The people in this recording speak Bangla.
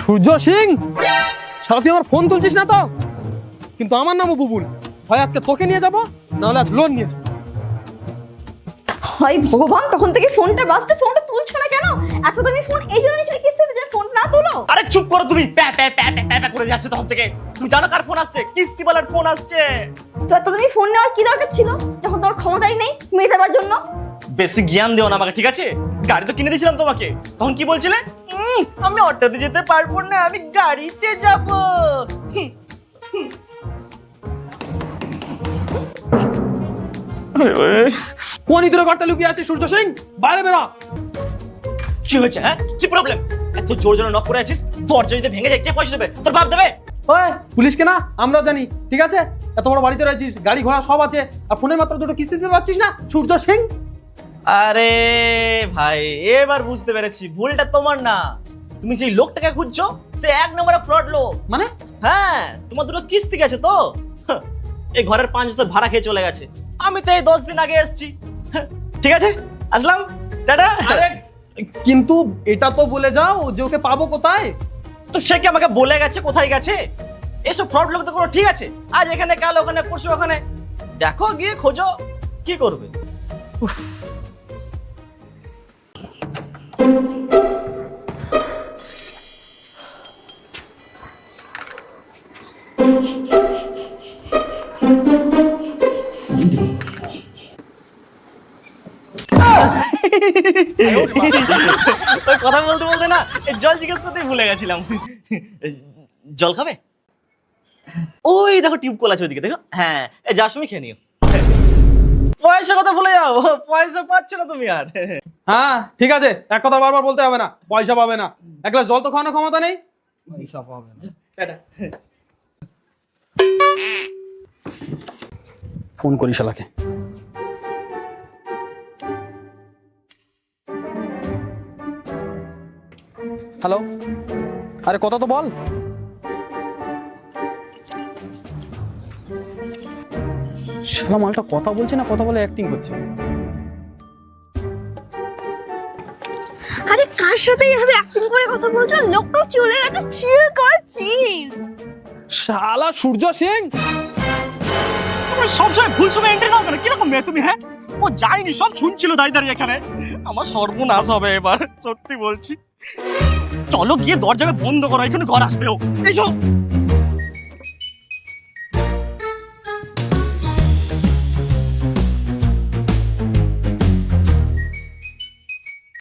সূর্য সিং? সারা তুই আমার ফোন তুলছিস না তো? কিন্তু আমার নামও বুবুল। হয় আজকে তোকে নিয়ে যাব নাহলে আজ লোন নিয়ে যাব। হয় ভগবান তখন থেকে ফোনটা বাজছে ফোনটা তুলছো না কেন? এত দামি ফোন এই জন্য নিশ্চয়ই কিস্তিতে যে ফোন না তোলো? আরে চুপ করো তুমি প্যা প্যা প্যা প্যা প্যা প্যা করে যাচ্ছে তখন থেকে। তুমি জানো কার ফোন আসছে? কিস্তিওয়ালার ফোন আসছে। তো এত দামি ফোন নেওয়ার কি দরকার ছিল? যখন তোমার ক্ষমতাই নেই মেয়ে দেওয়ার জন্য? বেশি জ্ঞান দিও না আমাকে ঠিক আছে? গাড়ি তো কিনে দিয়েছিলাম তোমাকে। তখন কি বলছিলে? উম, আমি অটোতে যেতে পারব না আমি গাড়িতে যাব। কোন ইঁদুরে ঘরটা লুকিয়ে আছে সূর্য সিং? বাইরে বেরা। কি হয়েছে হ্যাঁ? কি প্রবলেম এত জোর জোরে নক করে আছিস? দরজা যদি ভেঙে যায় কে পয়সা দেবে? তোর বাপ দেবে? ওই পুলিশকে না? আমরাও জানি ঠিক আছে? এত বড় বাড়িতে রয়েছিস গাড়ি ঘোড়া সব আছে আর ফোনে মাত্র দুটো কিস্তি দিতে পারছিস না সূর্য সিং? আরে ভাই এবার বুঝতে পেরেছি ভুলটা তোমার না। তুমি যেই লোকটাকে খুঁজছো সে এক নম্বরে ফ্রড লোক। মানে? হ্যাঁ তোমার দুটো কিস্তি গেছে তো? এই ঘরের পাঁচ বছর ভাড়া খেয়ে চলে গেছে। আমি তো এই দশ দিন আগে এসেছি। ঠিক আছে? আসলাম। টাটা। আরে কিন্তু এটা তো বলে যাও যে ওকে পাবো কোথায়। তো সে কি আমাকে বলে গেছে কোথায় গেছে? এসব ফ্রড লোক তো কোনো ঠিক আছে। আজ এখানে কাল ওখানে পরশু ওখানে। দেখো গিয়ে খোঁজো কি করবে? কথা বলতে বলতে না জল জিজ্ঞেস করতেই ভুলে গেছিলাম। জল খাবে? ওই দেখো টিউব কল আছে ওইদিকে, দেখো। হ্যাঁ যার সময় খেয়ে নিও। পয়সা কথা ভুলে যাও, পয়সা পাচ্ছ না তুমি আর। হ্যাঁ ঠিক আছে। এক কথা বারবার বলতে হবে না। পয়সা পাবে না। এক গ্লাস জল তো খাওয়ানোর ক্ষমতা নেই? পয়সা পাবে না। ফোন করি শালাকে। হ্যালো? আরে কথা তো বল। শালা মালটা কথা বলছে না কথা বলে অ্যাক্টিং করছে। আরে কার সাথে এইভাবে অ্যাক্টিং করে কথা বলছো? লোকটা চলে গেছে চিল করে চিল শালা সূর্য সিং! তুমি সবসময় ভুল সময় এন্ট্রি নাও কেন কীরকম মেয়ে তুমি হ্যাঁ? ও যায়নি, সব শুনছিল দাঁড়িয়ে দাঁড়িয়ে এখানে। আমার সর্বনাশ হবে এবার, সত্যি বলছি। চলো গিয়ে দরজাকে বন্ধ করো এখানে ঘর আসবে ও। এইসব